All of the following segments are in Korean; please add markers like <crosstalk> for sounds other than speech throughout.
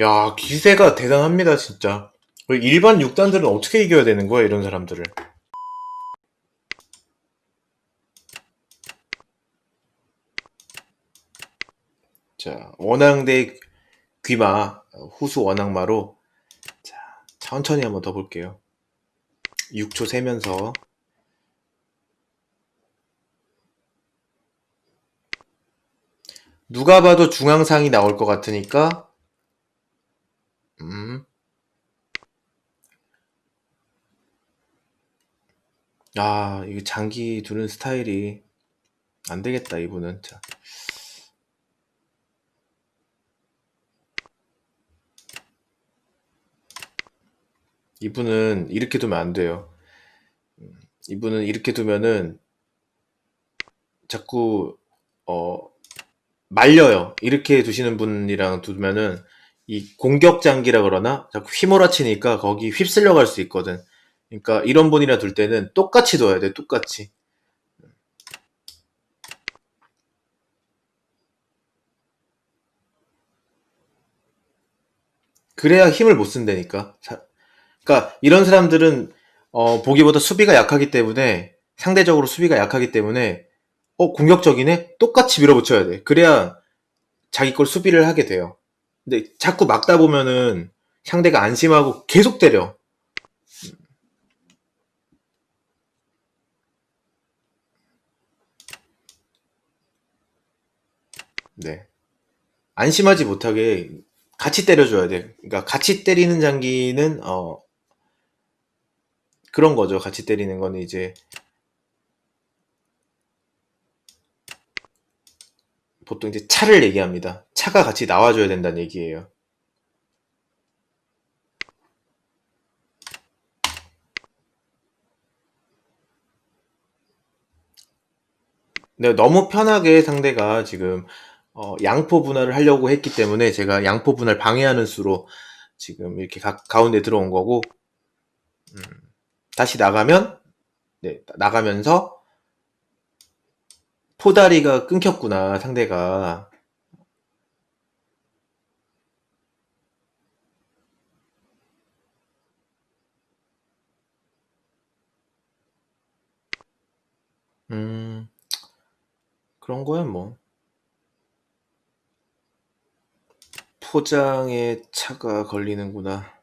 야, 기세가 대단합니다, 진짜. 일반 6단들은 어떻게 이겨야 되는 거야, 이런 사람들을. 자, 원앙 대 귀마, 후수 원앙마로. 자, 천천히 한번 더 볼게요. 6초 세면서. 누가 봐도 중앙상이 나올 것 같으니까, 음. 아, 이거 장기 두는 스타일이 안 되겠다, 이분은. 자. 이분은 이렇게 두면 안 돼요. 음, 이분은 이렇게 두면은 자꾸, 어, 말려요. 이렇게 두시는 분이랑 두면은 이 공격 장기라 그러나 자꾸 휘몰아치니까 거기 휩쓸려 갈 수 있거든. 그러니까 이런 분이랑 둘 때는 똑같이 둬야 돼, 똑같이. 그래야 힘을 못 쓴다니까. 자, 그러니까 이런 사람들은 어, 보기보다 수비가 약하기 때문에 상대적으로 수비가 약하기 때문에 어 공격적이네 똑같이 밀어붙여야 돼. 그래야 자기 걸 수비를 하게 돼요. 근데 자꾸 막다 보면은 상대가 안심하고 계속 때려. 네. 안심하지 못하게 같이 때려줘야 돼. 그러니까 같이 때리는 장기는 어 그런 거죠. 같이 때리는 거는 이제 보통 이제 차를 얘기합니다. 차가 같이 나와줘야 된다는 얘기예요. 근데 너무 편하게 상대가 지금 어, 양포 분할을 하려고 했기 때문에 제가 양포 분할 방해하는 수로 지금 이렇게 가, 가운데 들어온 거고 음, 다시 나가면 네, 나가면서 포다리가 끊겼구나 상대가. 음 그런 거야 뭐. 포장에 차가 걸리는구나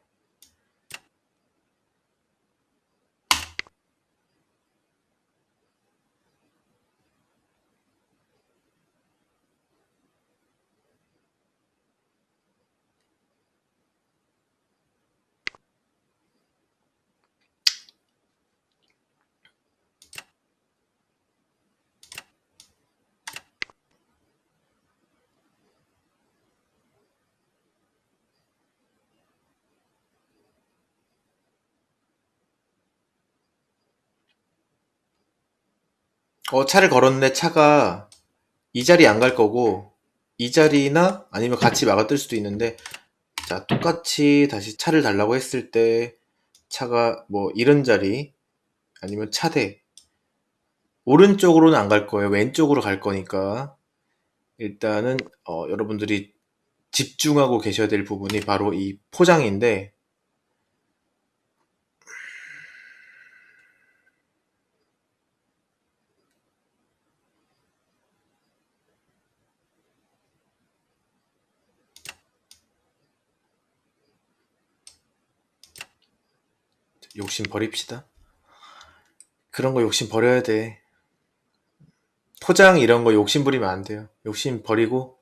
어 차를 걸었는데 차가 이 자리 안 갈 거고 이 자리나 아니면 같이 <laughs> 막아 뜰 수도 있는데 자 똑같이 다시 차를 달라고 했을 때 차가 뭐 이런 자리 아니면 차대 오른쪽으로는 안 갈 거예요. 왼쪽으로 갈 거니까. 일단은 어, 여러분들이 집중하고 계셔야 될 부분이 바로 이 포장인데 욕심 버립시다. 그런 거 욕심 버려야 돼. 포장 이런 거 욕심 부리면 안 돼요. 욕심 버리고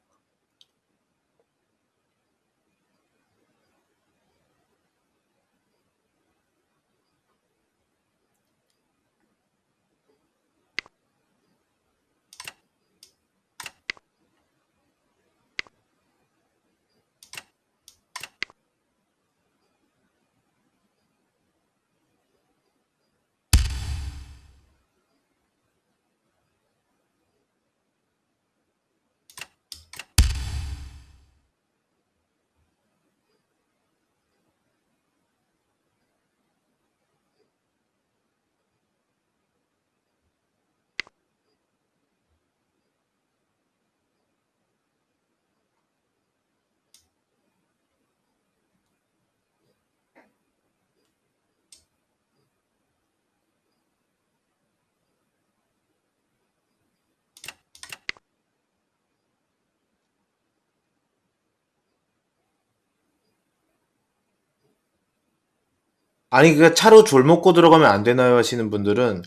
아니, 그 차로 졸 먹고 들어가면 안 되나요? 하시는 분들은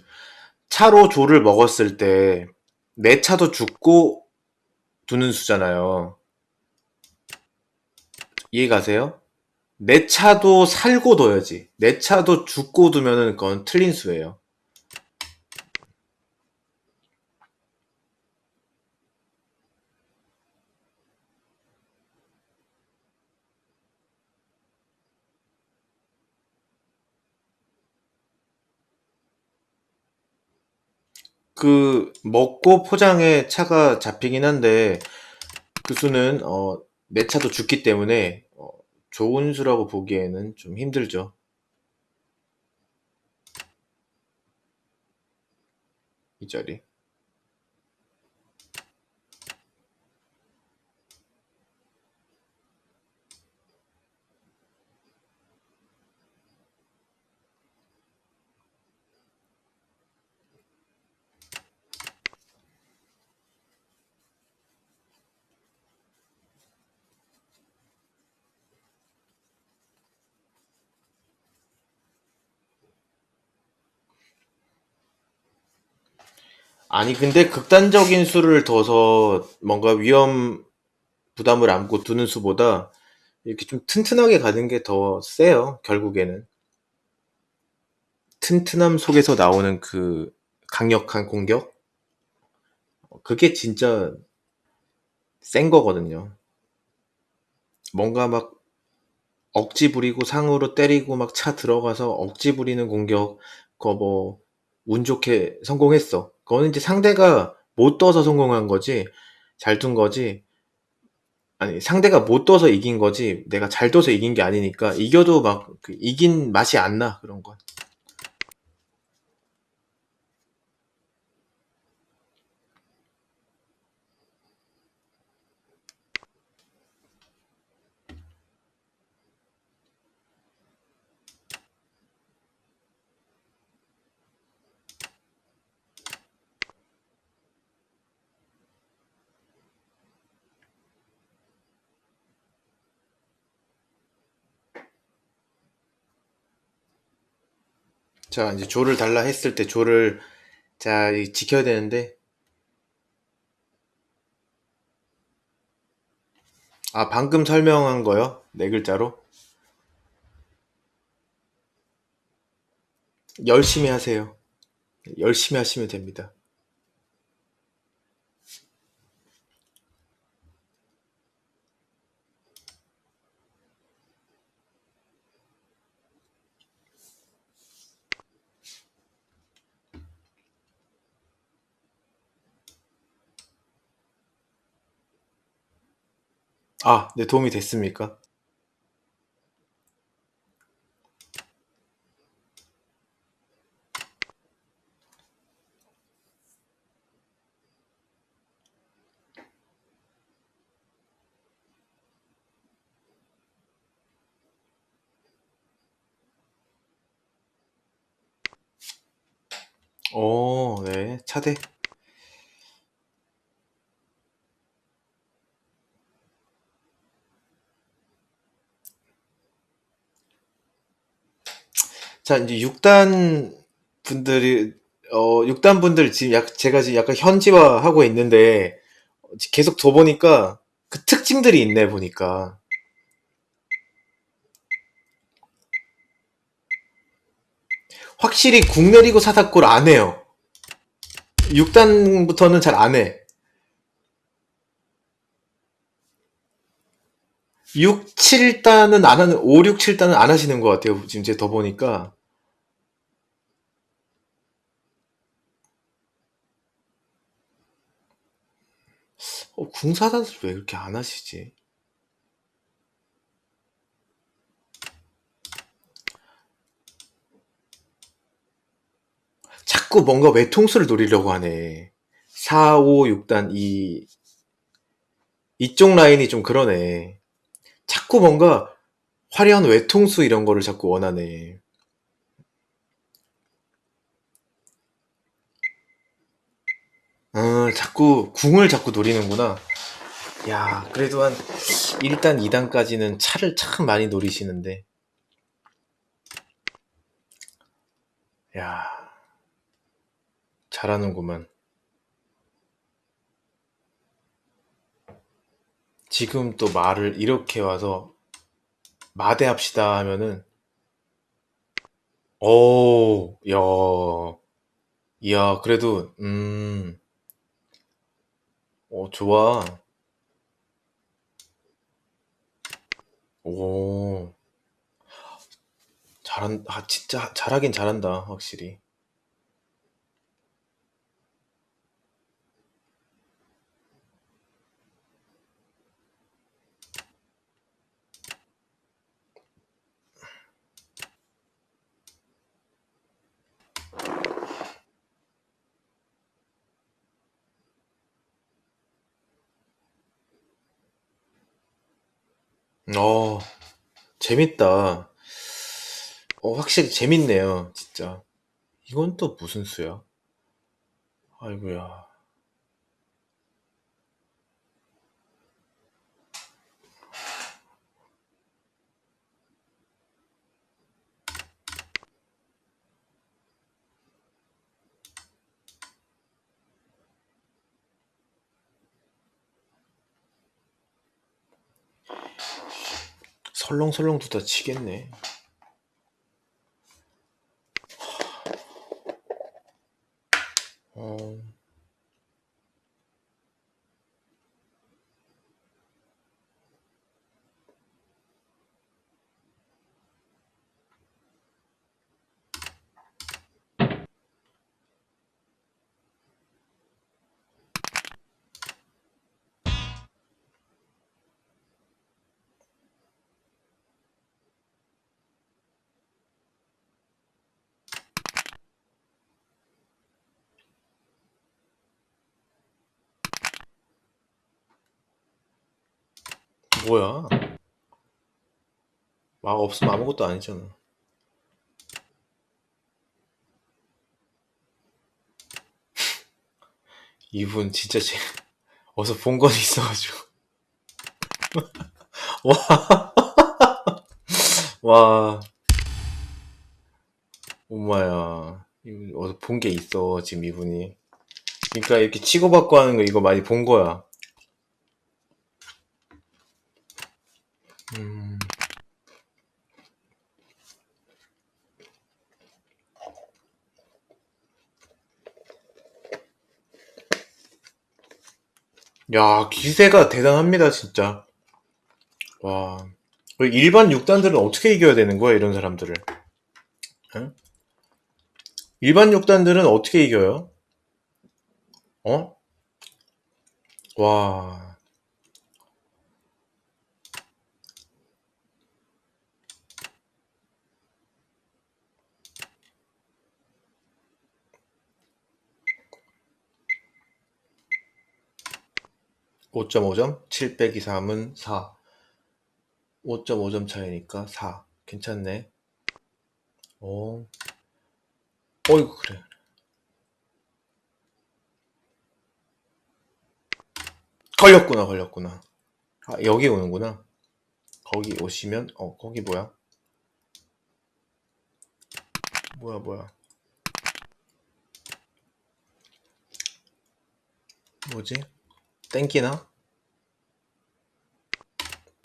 차로 졸을 먹었을 때 내 차도 죽고 두는 수잖아요. 이해 가세요? 내 차도 살고 둬야지. 내 차도 죽고 두면은 그건 틀린 수예요. 그 먹고 포장에 차가 잡히긴 한데 그 수는 어, 내 차도 죽기 때문에 어, 좋은 수라고 보기에는 좀 힘들죠. 이 자리. 아니 근데 극단적인 수를 둬서 뭔가 위험 부담을 안고 두는 수보다 이렇게 좀 튼튼하게 가는 게 더 세요. 결국에는 튼튼함 속에서 나오는 그 강력한 공격 그게 진짜 센 거거든요. 뭔가 막 억지 부리고 상으로 때리고 막 차 들어가서 억지 부리는 공격 그거 뭐 운 좋게 성공했어. 그거는 이제 상대가 못 떠서 성공한 거지 잘 둔 거지 아니 상대가 못 떠서 이긴 거지 내가 잘 떠서 이긴 게 아니니까 이겨도 막 그 이긴 맛이 안 나 그런 건. 자 이제 조를 달라 했을 때 조를 자 이 지켜야 되는데 아 방금 설명한 거요? 네 글자로? 열심히 하세요. 열심히 하시면 됩니다. 아, 네, 도움이 됐습니까? 오, 네, 차대. 자, 이제 6단 분들이, 어, 6단 분들 지금 약, 제가 지금 약간 현지화 하고 있는데, 계속 더 보니까 그 특징들이 있네, 보니까. 확실히 궁 내리고 사사골 안 해요. 6단부터는 잘 안 해. 6, 7단은 안 하는, 5, 6, 7단은 안 하시는 것 같아요. 지금 제가 더 보니까. 어, 궁사단을 왜 그렇게 안 하시지? 자꾸 뭔가 외통수를 노리려고 하네. 4, 5, 6단, 이, 이쪽 라인이 좀 그러네. 자꾸 뭔가 화려한 외통수 이런 거를 자꾸 원하네. 어, 자꾸 궁을 자꾸 노리는구나. 야, 그래도 한 1단, 2단까지는 차를 참 많이 노리시는데. 야, 잘하는구만. 지금 또 말을 이렇게 와서 마대합시다 하면은 오, 야, 이야, 그래도 음, 어, 좋아. 오, 잘한, 아, 진짜 잘하긴 잘한다, 확실히. 어, 재밌다. 어, 확실히 재밌네요, 진짜. 이건 또 무슨 수야? 아이고야. 설렁설렁 두다 치겠네. 뭐야? 막 없으면 아무것도 아니잖아.' 이분 진짜 제 어디서 본 건 있어 가지고. <laughs> 와. <laughs> 와. 엄마야. 어디서 본 게 있어, 지금 이분이. 그러니까 이렇게 치고받고 하는 거 이거 많이 본 거야. 음. 야, 기세가 대단합니다, 진짜. 와. 일반 6단들은 어떻게 이겨야 되는 거야, 이런 사람들을? 응? 일반 6단들은 어떻게 이겨요? 어? 와. 5.5점? 7 빼기 3은 4. 5.5점 차이니까 4. 괜찮네. 오. 어이구, 그래. 걸렸구나, 걸렸구나. 아, 여기 오는구나. 거기 오시면, 어, 거기 뭐야? 뭐야, 뭐야. 뭐지? 땡기나?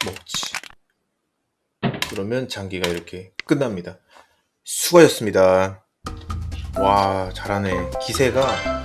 먹지. 그러면 장기가 이렇게 끝납니다. 수고하셨습니다. 와, 잘하네. 기세가